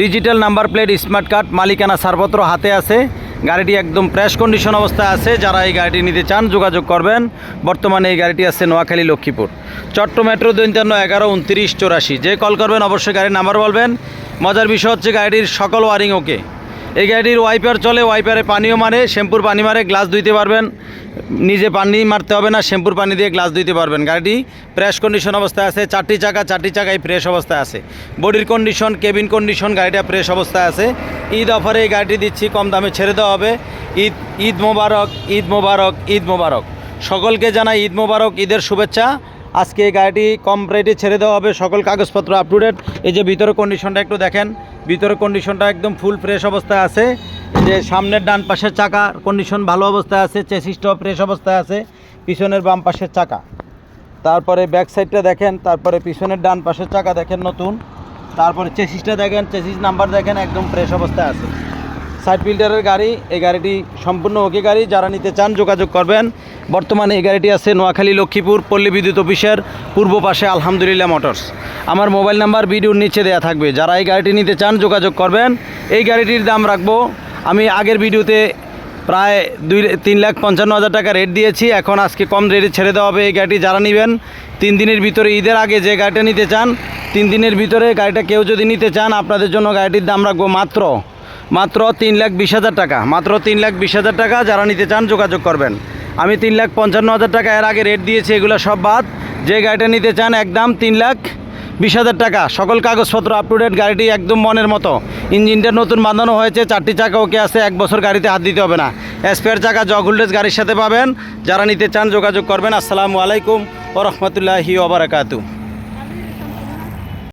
digital number plate, smart card, মালিকানা সারপত্র হাতে আছে। গাড়িটি একদম প্রেস কন্ডিশন অবস্থায় আছে। যারা এই গাড়িটি নিতে চান, যোগাযোগ করবেন। বর্তমানে এই গাড়িটি আছে নোয়াখালী লক্ষ্মীপুর। চট্ট মেট্রো দৈন্তান্ন এগারো উনত্রিশ চৌরাশি। যে কল করবেন, অবশ্যই গাড়ির নাম্বার বলবেন। মজার বিষয় হচ্ছে গাড়িটির সকল ওয়ারিং ওকে এই গাড়িটির ওয়াইপার চলে ওয়াইপারে পানিও মারে, শ্যাম্পুর পানি মারে গ্লাস ধুইতে পারবেন। নিজে পানি মারতে হবে না, শ্যাম্পুর পানি দিয়ে গ্লাস ধুইতে পারবেন। গাড়িটি ফ্রেশ কন্ডিশন অবস্থায় আছে, চারটি চাকা, চারটি চাকায় ফ্রেশ অবস্থায় আছে। বডির কন্ডিশন কেবিন কন্ডিশন গাড়িটা ফ্রেশ অবস্থায় আছে। ঈদ অফারে এই গাড়িটি দিচ্ছি, কম দামে ছেড়ে দেওয়া হবে। ঈদ ঈদ মোবারক ঈদ মোবারক ঈদ মোবারক। সকলকে জানাই ঈদ মোবারক, ঈদের শুভেচ্ছা। আজকে এই গাড়িটি কম রেটে ছেড়ে দেওয়া হবে সকল কাগজপত্র আপ টু ডেট এই যে ভিতরে কন্ডিশনটা একটু দেখেন, ভিতরে কন্ডিশনটা একদম ফুল ফ্রেশ অবস্থায় আছে। যে সামনের ডান পাশের চাকা কন্ডিশন ভালো অবস্থায় আছে চেসিসটাও ফ্রেশ অবস্থায় আছে, পিছনের বাম পাশের চাকা। তারপরে ব্যাক সাইডটা দেখেন, তারপরে পিছনের ডান পাশের চাকা দেখেন নতুন। তারপরে চেসিসটা দেখেন চেসিস নাম্বার দেখেন, একদম ফ্রেশ অবস্থায় আছে। সাইড ফিল্টারের গাড়ি, এই গাড়িটি সম্পূর্ণ ওকে গাড়ি। যারা নিতে চান, যোগাযোগ করবেন। বর্তমানে এই গাড়িটি আছে নোয়াখালী লক্ষ্মীপুর পল্লী বিদ্যুৎ অফিসের পূর্ব পাশে আলহামদুলিল্লাহ মোটরস। আমার মোবাইল নাম্বার ভিডিওর নিচে দেওয়া থাকবে। যারা এই গাড়িটি নিতে চান, যোগাযোগ করবেন। এই গাড়িটির দাম রাখব, আমি আগের ভিডিওতে প্রায় দুই তিন লাখ পঞ্চান্ন হাজার টাকা রেট দিয়েছি। এখন আজকে কম রেটে ছেড়ে দেওয়া হবে এই গাড়িটি। যারা নেবেন, তিন দিনের ভিতরে, ঈদের আগে যে গাড়িটা নিতে চান, তিন দিনের ভিতরে গাড়িটা কেউ যদি নিতে চান, আপনাদের জন্য গাড়িটির দাম রাখব মাত্র মাত্র তিন লাখ বিশ হাজার টাকা। মাত্র তিন লাখ বিশ হাজার টাকা যারা নিতে চান যোগাযোগ করবেন। আমি তিন লাখ পঞ্চান্ন হাজার টাকা এর আগে রেট দিয়েছি, এগুলো সব বাদ। যে গাড়িটা নিতে চান একদম তিন লাখ বিশ হাজার টাকা। সকল কাগজপত্র আপ টু ডেট গাড়িটি একদম মনের মতো। ইঞ্জিনটা নতুন বাঁধানো হয়েছে, চারটি চাকা ওকে আছে, এক বছর গাড়িতে হাত দিতে হবে না। স্পেয়ার চাকা জগ হোল্ডেজ গাড়ির সাথে পাবেন। যারা নিতে চান যোগাযোগ করবেন। আসসালামু আলাইকুম ও রহমতুল্লাহি ওবরাকাতু